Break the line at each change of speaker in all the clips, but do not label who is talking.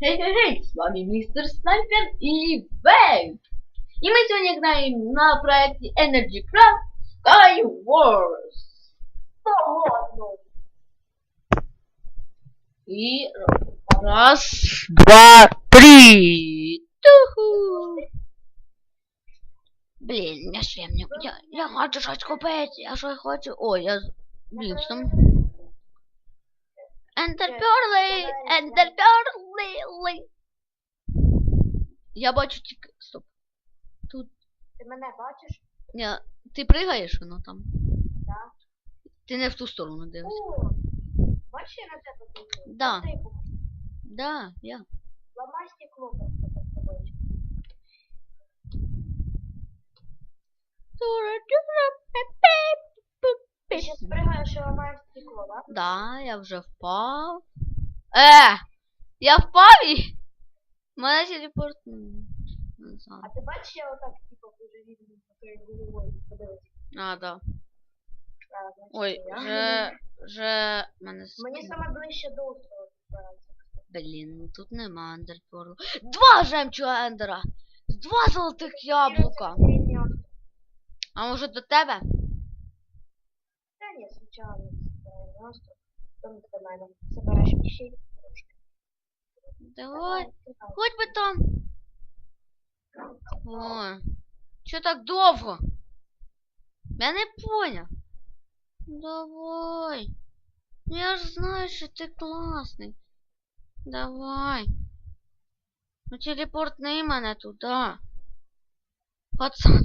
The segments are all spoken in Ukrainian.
Хей-хей-хей, с вами мистер Снайпер и Вейв. И мы сегодня играем на проекте Energy Craft Sky Wars. И раз, два, три. Туху. Блін, я шлемник. Я, я хочу купити. Я щось хочу. Ой, я з Бліпсом. Ентерперли! Ентерперли! Я бачу тільки. Стоп. Тут.
Ти мене бачиш?
Ні, ти пригаєш воно там.
Так.
Ти не в ту сторону дивишся.
О, бачиш, я на тебе дивлюсь?
Да. Да, я.
Ламай стекло просто под тобою. Ти ще спригаєш і ламаєш стекло, да?
Да, я вже впав. Е! Я впав і. Мене телепорт.
А ти бачиш, я отак, типу, дуже вільно твоїй головою подивись.
А, да.
А, значить,
Ой,
я.
вже. Вже. Мене. с-
Мені саме ближче до острова збирається.
Блін, ну тут нема ендерпору. Два жемчуга ендера! Два золотих яблука! А може до тебе?
Ні, звичайно, це остров. Там до мене. Забереш піші.
Давай. Хоть би там. О, що так довго? Я не поняв. Давай. Я ж знаю, що ти класний. Давай. Ну телепортни мене туди. Пацан.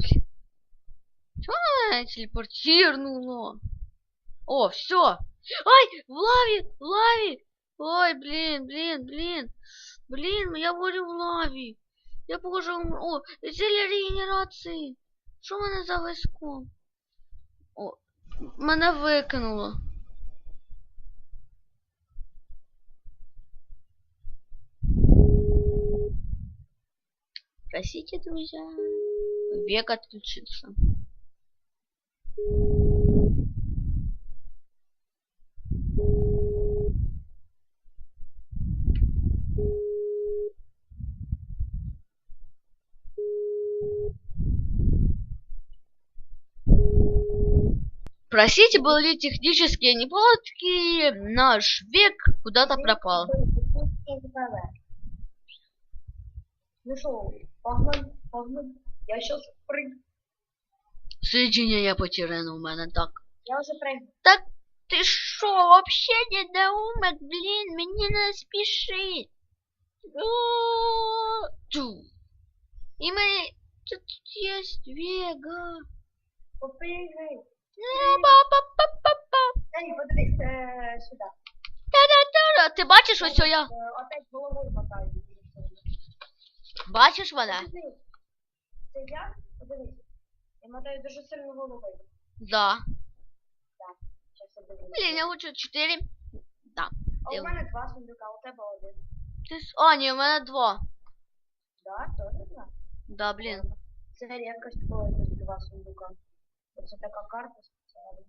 Чого мене телепортірнуло? О, все. Ай, в лаві, в лаві. Ой, блін, блін, блін. Блін, я буду в лаві. Я похоже умру. О, зілля регенерації. Що в мене за висько? О, мене викинуло. Простите, друзья. Век отключился. Простите, были технические неполадки. Наш век куда-то пропал.
Ну що, погнали, погнали. Я щас прыгну.
Соединение потеряно у мене так.
Я вже прыгну.
Так ты шо, вообще недоумок, блин, мне не спеши. О, тю. И мы... Тут есть Вега.
Попригай.
Па-па-па-па-па.
Подивись сюди.
Ти бачиш ось я?
Опять головою мотаю.
Бачиш мене?
Це я? Подивись. Я мотаю дуже сильно головою.
Да.
Щас я дивлюсь.
Блін, я хочу 4. Да.
А у мене два сундука, у тебе один.
Ти... с- А, ні, у мене два.
Да, теж два.
Да, блін.
Це рідкость, коли два сундука. Оце така карта спеціальна.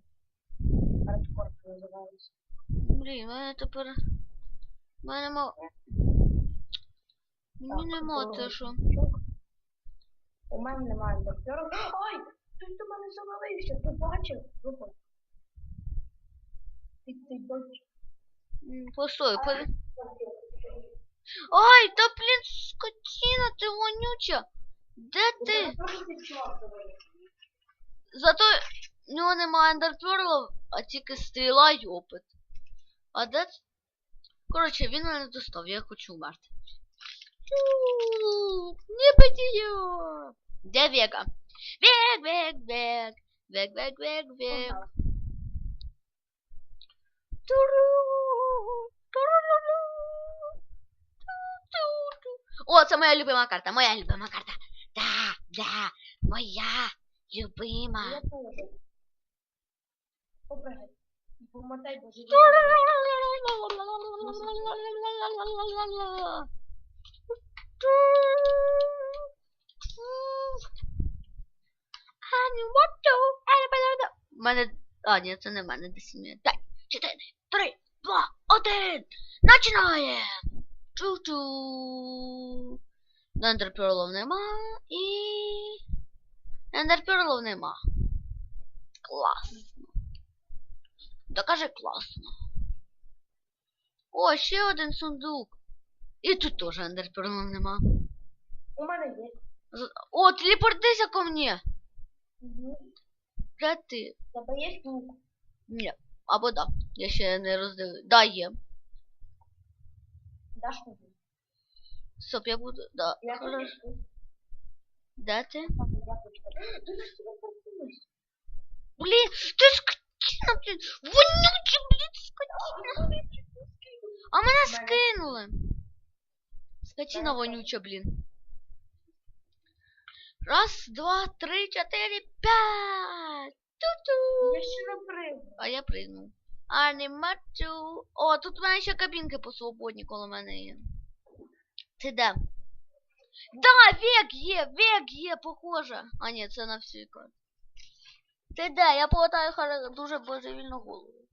Хардкор називається.
Блін, у мене тепер... У мене нема... Мені нема те, що...
У мене немає ендерперу. Ой! Хтось до мене завалився, ти бачив? Виходь. Ти, ти бачиш?
М, Постой, по... Ай, та блін, скотина, ти вонюча! Де ти? Зато в нього немає ендерперлів, а тільки стріла й опит. А де? Коротше, він мене достав, я хочу вмерти. Не подію! Де Вега? Вег, вег, вег. Вег, вег, вег, вег. О, це моя любима карта, моя любима карта. Да, да, моя любима.
Теж. Помотай, боже.
У мене. А, ні, це не в мене десь. П'ять, чотири, три, два, один. Починаємо! Чу-чу. Ендерперлов нема і. Ендерперлов нема. Класно. Докажи класно. О, ще один сундук. І тут теж ендерперлов нема.
У мене є.
О, телепортися ко мне.
Угу.
Де ти?
Тебе є лук.
Ні. Або да. Я ще не роздивив. Да, є.
Даш мені?
Стоп, я буду. Да.
Я
Хорошо.
хочу.
Ти
ж тебе працюєш.
Скотина, блін. Вонючий, блін, скотина. А мене
Мене-
скинули. Скотина вонюча, блін. Раз, два, три, чотири, п'ять. Ту-ту.
Я ще не.
А я пригнув. Анімацію. О, тут в мене ще кабінки посвободні коло мене є. Ти де? Да, век є, век є, похоже. А ні, це на всю екран. Ти де? Я повертаю дуже божевільну голову.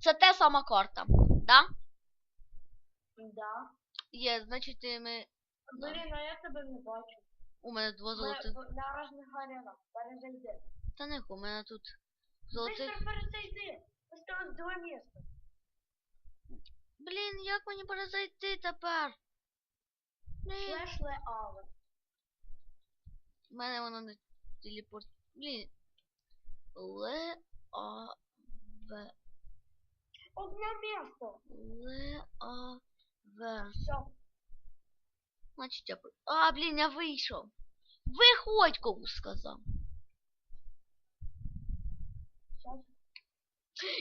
Це те сама карта, да?
Да.
Є, значить ти ми.
Блін, а я тебе не бачу.
У мене два золотих.
в- на різних. Перезайди.
Та не, у мене тут золотих.
Быстро перезайди. Осталось два місця.
Блін, як мені перезайти тепер?
Флеш Леаве.
У мене воно не телепорт. Блін. Ле а В.
Одне місто.
Ле а В.
Все.
Значить я. А, блін, я вийшов. Виходь, кому сказав.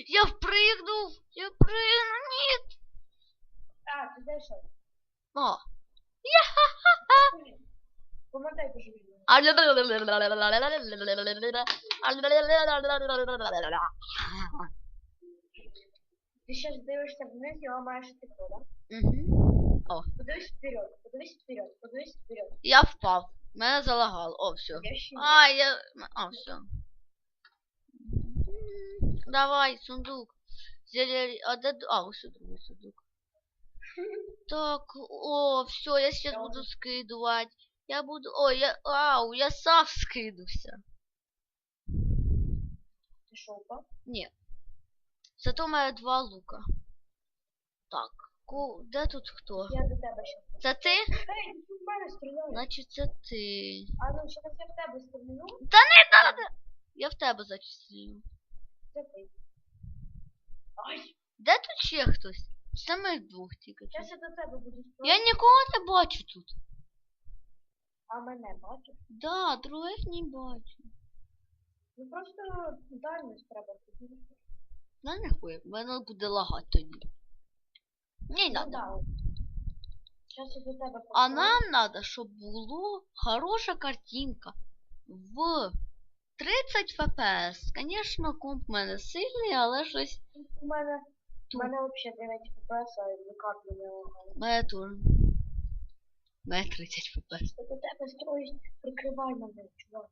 Я впригнув. Я пригнув. Ні.
А, ти зайшов.
О.
Помотай божевільно. Ти зараз дивишся вниз і ламаєш стекло, да?
Мгм.
Подивись вперед, подивись вперед, подивись вперед.
Я впав. Мене залагало. О, все.
Я ще
А, я... А, все. Давай, сундук. Зелье... А, де... д- А, ось сюди, другий сундук. Так, о, все, я сейчас
Добре.
буду скидувати. Я буду... Ой, я... Ау, я сам скидався.
Ти що, упав?
Ні. Зато має два лука. Так, ку... де тут хто?
Я до тебе ще.
Це ти?
Ей, ти в мене стріляєш.
Значить, це ти.
А ну, через я в тебе стріляю,
Та не надо! Я в тебе зачислю.
це ти. Ай,
Де тут ще хтось? Це ми двох тільки.
зараз я до тебе буду
Я нікого не бачу тут.
А мене бачиш?
Да, других не бачу.
Ну просто дальність треба подивитися.
На нахуй, мене буде лагати тоді. Не
Ну
надо.
да. Зараз я до тебе
А нам надо, щоб було хороша картинка в 30 FPS. Конечно, комп в мене сильний, але щось
У мене, у мене взагалі 9 FPS, а ніяк не лагає.
мене теж. В 30 FPS.
Я до тебе строюсь, прикривай мене, чувак.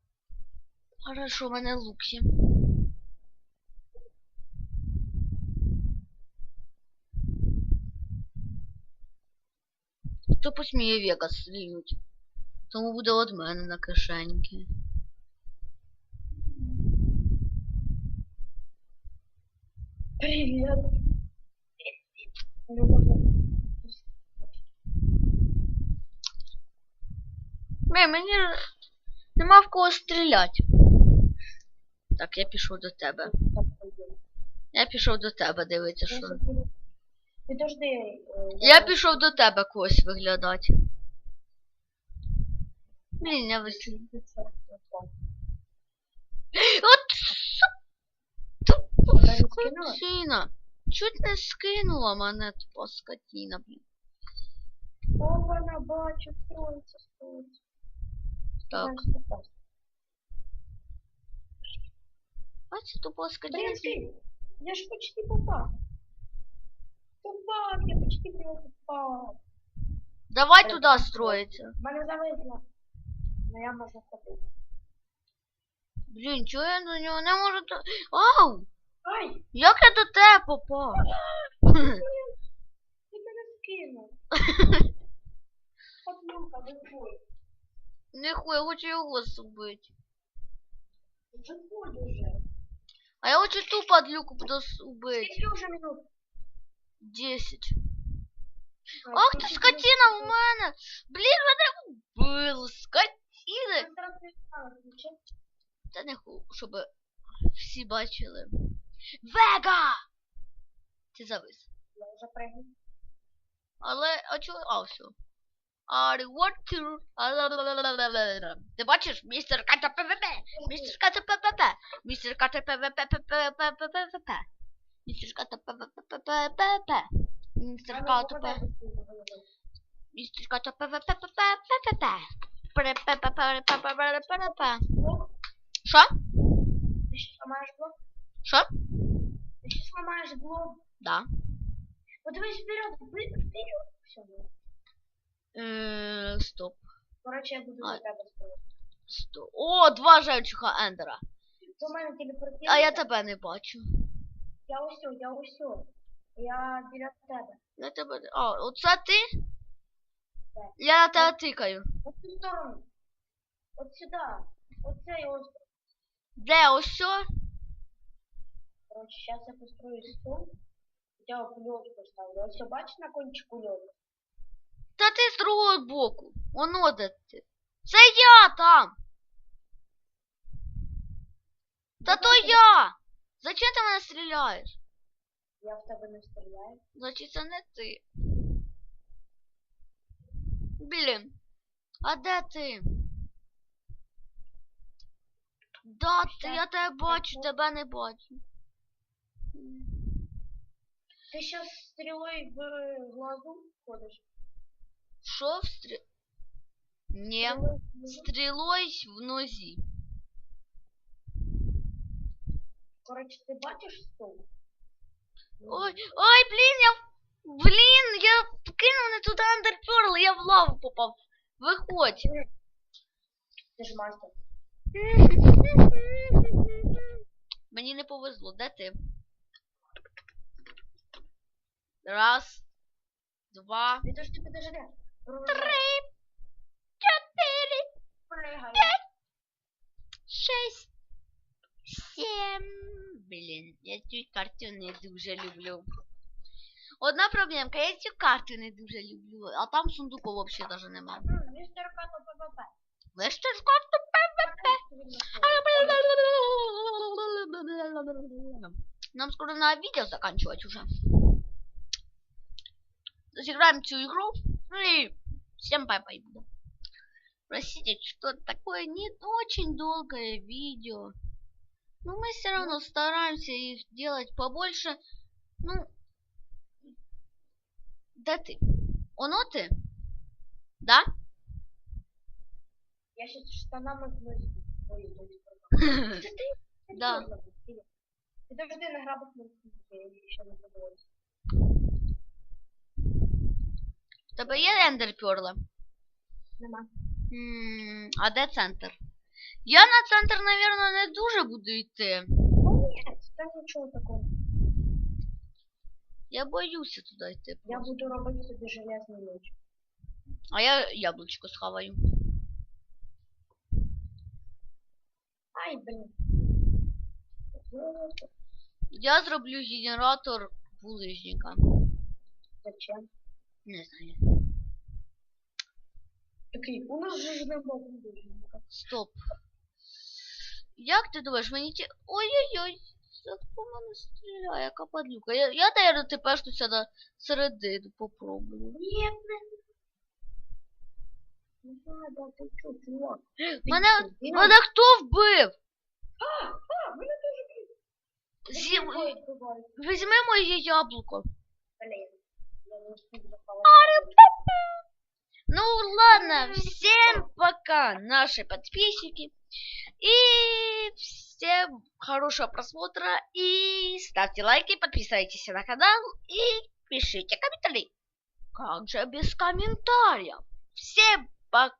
Хорошо, в мене лук є. Хто посміє Вегас стрілють? Тому буде від мене на кишеньки.
Привет. Не можна.
Блін, мені нема в кого стріляти. Так, я пішов до тебе. Я пішов до тебе, дивитися, що.
Підожди. е,
Я пішов до тебе когось виглядати. Блін, я вислів. От тупо
Мене скинула?
скотина. Чуть не скинула мене тупо скотина, блін.
О, вона бачу, строїться, строїться.
Так. Бачиш, тупо.
Блин, я ж почти попал. Попал, я почти в него попал.
Давай туди строїться.
Мене завезла. Но я можу ходити.
Блін, чого я до нього не можу. Ау!
Ай,
Як я до тебе попав?
ти мене скинув. Подлюка, виходь.
Нихуя, я хочу його
уже.
А я хочу ту подлюку убити.
Скільки вже минут?
10.
А,
Ах ти скотина в мене! Блін, мене вбили, скотіни! Та не ху, щоб всі бачили. Вега! Ти завис.
Я вже пригну.
Але, а чого? А, все. I want to... А-ла-ла-ла-ла-ла-ла-ла. Ти бачиш? Містер Ката ПВП! Містер Ката ПВП! Містер Ката ПВП! Містер Ката ПВП! Містер Ката ПВП! Містер Ката ПВП! Що?
Ти ще зламаєш блок?
Що?
Ти ще зламаєш блок?
Да.
Подивись вперед, вперед, вперед. Все, ну.
Е, Стоп.
Коротше, я буду
А.
за тебе стояти.
Стоп. О, два жемчуга Ендера.
До мене телепортується.
А я тебе не бачу.
Я о, я о. Я біля тебе.
Я тебе. не- А, оце ти? Я на тебе тикаю.
От цю сторону. От сюди. Оцей ось.
Де ось що?
Коротше, зараз я построю стол. Я кульок поставлю. Ось, бачиш на кончику льоду?
Та ти з другого боку. Воно де ти. Це я там. Та то я. Зачем ти мене стріляєш?
Я в тебе не стріляю.
Значить це не ти. Блін. А де ти? Да, ти, я тебе бачу, тебе не бачу.
Ти зараз стрілою в глазу ходиш?
Що в стрі... Ні.
Стрілою в
нозі.
Коротше, ти бачиш стол?
Ой, ой, блін, я... Блін, я кинув не туди андерперл, я в лаву попав. Виходь.
Ти ж мастер.
Мені не повезло, де ти? Раз, два,
Підожди, підожди.
три, чотири,
Пригай.
шесть, сім. Блін, я цю карту не дуже люблю. Одна проблемка, я цю карту не дуже люблю, а там сундуку взагалі даже нема.
М, Містер Като ППП.
Ви ще ж карту ПВП. Нам скоро надо видео заканчивать уже. Сыграем всю игру. Ну и всем бай-бай буду. Простите, что такое не очень долгое видео. Но мы все равно стараемся их делать побольше. Ну, да ты. Оно ты? Да?
Я щас штанами в носі. Ой, ой, ой. Це ти? Це
Да.
ти робиш, Філіп. Підожди, на грабах не я ще не
тебе є ендерперла?
Нема.
М, А де центр? Я на центр, наверное, не дуже буду йти.
Ну ні, там нічого такого.
Я боюся туди йти.
Я буду робити собі железний меч.
А я яблучко схаваю.
Ай, блін.
Я зроблю генератор булыжника.
Зачем?
Не знаю.
Такий, у нас же не було.
Стоп. Як ти думаєш, мені ті. Ой-ой-ой. Це по мене стріляє, яка падлюка. Я, я наверное, тепер тут на середину попробую.
Ні, не. Не надо, ти чо, чувак?
Мене, мене хто вбив?
А, а, мене теж.
Зі...
Бувають.
Візьми моє яблуко.
Блін,
Ну ладно, всем пока, наши подписчики. И всем хорошего просмотра. И ставьте лайки, подписывайтесь на канал и пишите комментарии. Как же без комментариев? Всем пока.